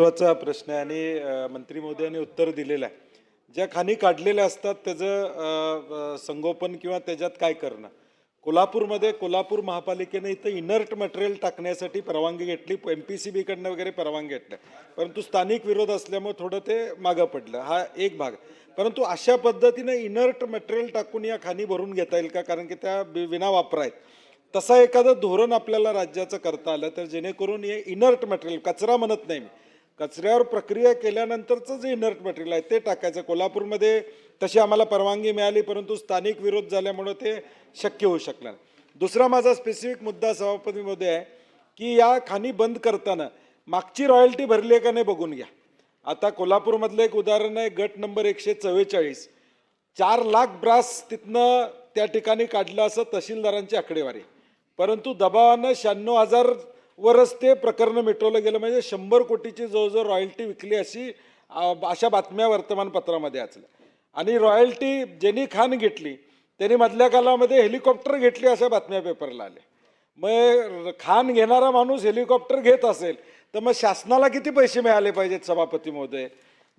महत्त्वाचा प्रश्न आहे आणि मंत्री महोदयांनी उत्तर दिलेलं आहे. ज्या खाणी काढलेल्या असतात त्याचं संगोपन किंवा त्याच्यात काय करणं? कोल्हापूरमध्ये कोल्हापूर महापालिकेने इथं इनर्ट मटेरियल टाकण्यासाठी परवानगी घेतली एम पी सी बीकडनं वगैरे परवानगी घेतल्या परंतु स्थानिक विरोध असल्यामुळे थोडं ते मागं पडलं. हा एक भाग. परंतु अशा पद्धतीनं इनर्ट मटेरियल टाकून या खाणी भरून घेता येईल का? कारण की त्या विना वापर आहेत. तसा एखादं धोरण आपल्याला राज्याचं करता आलं तर जेणेकरून हे इनर्ट मटेरियल कचरा म्हणत नाही मी कचऱ्यावर प्रक्रिया केल्यानंतरचं जे इनर्ट मटेरियल आहे ते टाकायचं. कोल्हापूरमध्ये तशी आम्हाला परवानगी मिळाली परंतु स्थानिक विरोध झाल्यामुळं ते शक्य होऊ शकलं दुसरा माझा स्पेसिफिक मुद्दा सभापती आहे की या खाणी बंद करताना मागची रॉयल्टी भरली आहे का नाही बघून घ्या. आता कोल्हापूरमधलं एक उदाहरण आहे गट नंबर एकशे चव्वेचाळीस. चार लाख ब्रास तिथनं त्या ठिकाणी काढलं असं तहसीलदारांची आकडेवारी. परंतु दबावानं शहाण्णव हजार वरच ते प्रकरण मिटवलं गेलं. म्हणजे शंभर कोटीची जवळजवळ रॉयल्टी विकली अशी अशा बातम्या वर्तमानपत्रामध्ये असल्या आणि रॉयल्टी जेनी खाण घेतली त्यांनी मधल्या कालामध्ये हेलिकॉप्टर घेतली अशा बातम्या पेपरला आल्या. मग खान घेणारा माणूस हेलिकॉप्टर घेत असेल तर मग शासनाला किती पैसे मिळाले पाहिजेत सभापती महोदय?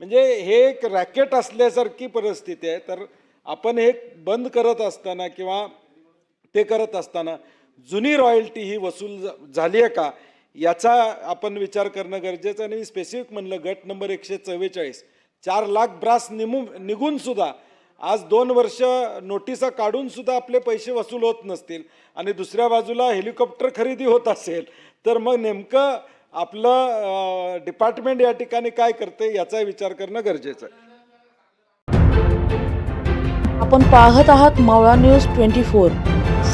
म्हणजे हे एक रॅकेट असल्यासारखी परिस्थिती आहे. तर आपण हे बंद करत असताना किंवा ते करत असताना जुनी रॉयल्टी ही वसूल झाली आहे का? याचा आपण विचार करणं गरजेचं आहे. आणि मी स्पेसिफिक म्हणलं गट नंबर एकशे चव्वेचाळीस. चार लाख ब्रास निमू निघून सुद्धा आज दोन वर्ष नोटिसा काढून सुद्धा आपले पैसे वसूल होत नसतील. आणि दुसऱ्या बाजूला हेलिकॉप्टर खरेदी होत असेल. तर मग नेमकं आपलं डिपार्टमेंट या ठिकाणी काय करते याचा विचार करणं गरजेचं आहे. आपण पाहत आहात मावळा न्यूज ट्वेंटी फोर